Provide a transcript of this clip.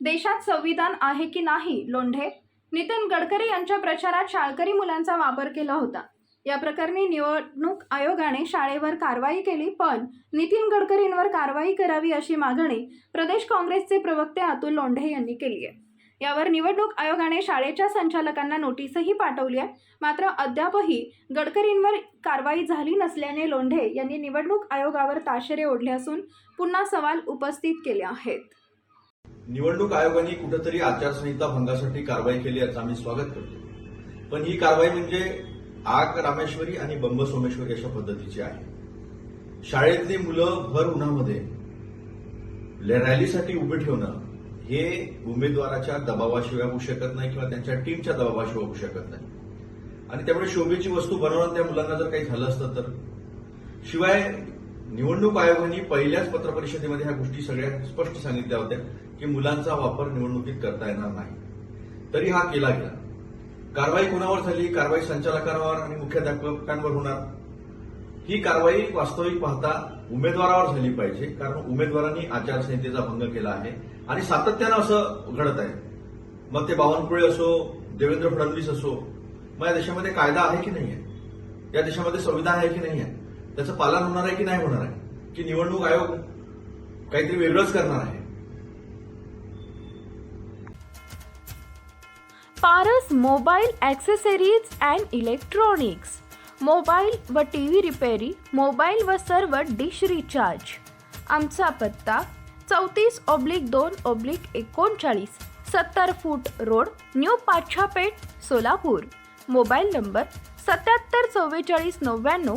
देशात संविधान आहे की नाही लोंढे? नितीन गडकरी यांच्या प्रचारात शाळकरी मुलांचा वापर केला होता. या प्रकरणी निवडणूक आयोगाने शाळेवर कारवाई केली पण नितीन गडकरींवर कारवाई करावी अशी मागणी प्रदेश काँग्रेसचे प्रवक्ते अतुल लोंढे यांनी केली आहे. यावर निवडणूक आयोगाने शाळेच्या संचालकांना नोटीसही पाठवली आहे. मात्र अद्यापही गडकरींवर कारवाई झाली नसल्याने लोंढे यांनी निवडणूक आयोगावर ताशेरे ओढले असून पुन्हा सवाल उपस्थित केले आहेत. निवडणूक आयोगाने कुठेतरी आचारसंहिता भंगासाठी कारवाई केली याचं आम्ही स्वागत करतो. पण ही कारवाई म्हणजे आग रामेश्वरी आणि बंब सोमेश्वरी अशा पद्धतीची आहे. शाळेतली मुलं भर उन्हामध्ये रॅलीसाठी उभे ठेवणं हे उमेदवाराच्या दबावाशिवाय होऊ शकत नाही किंवा त्यांच्या टीमच्या दबावाशिवाय होऊ शकत नाही. आणि त्यामुळे शोभेची वस्तू बनवणं त्या मुलांना जर काही झालं असतं तर. शिवाय निवडणूक आयोगाने पहिल्याच पत्रपरिषदेमध्ये ह्या गोष्टी सगळ्या स्पष्ट सांगितल्या होत्या की मुलांचा वापर निवडणुकीत करता येणार नाही. तरी हा केला गेला. कारवाई कोणावर झाली? कारवाई संचालकांवर आणि मुख्याध्यापकांवर होणार. ही कारवाई वास्तविक पाहता उमेदवारावर झाली पाहिजे कारण उमेदवारांनी आचारसंहितेचा भंग केला आहे आणि सातत्यानं असं घडत आहे. मग ते बावनकुळे असो देवेंद्र फडणवीस असो मग या देशामध्ये कायदा आहे की नाही आहे? या देशामध्ये संविधान आहे की नाही आहे? त्याचं पालन होणार आहे की नाही होणार आहे? की निवडणूक आयोग काहीतरी वेगळंच करणार आहे? Paras mobile accessories and electronics. Mobile व टी व्ही रिपेरी मोबाईल व सर्व डिश रिचार्ज. आमचा पत्ता चौतीस ऑब्लिक दोन ऑब्लिक एकोणचाळीस सत्तर foot road new Pachhapeth Solapur. Mobile number सत्याहत्तर चव्वेचाळीस नव्याण्णव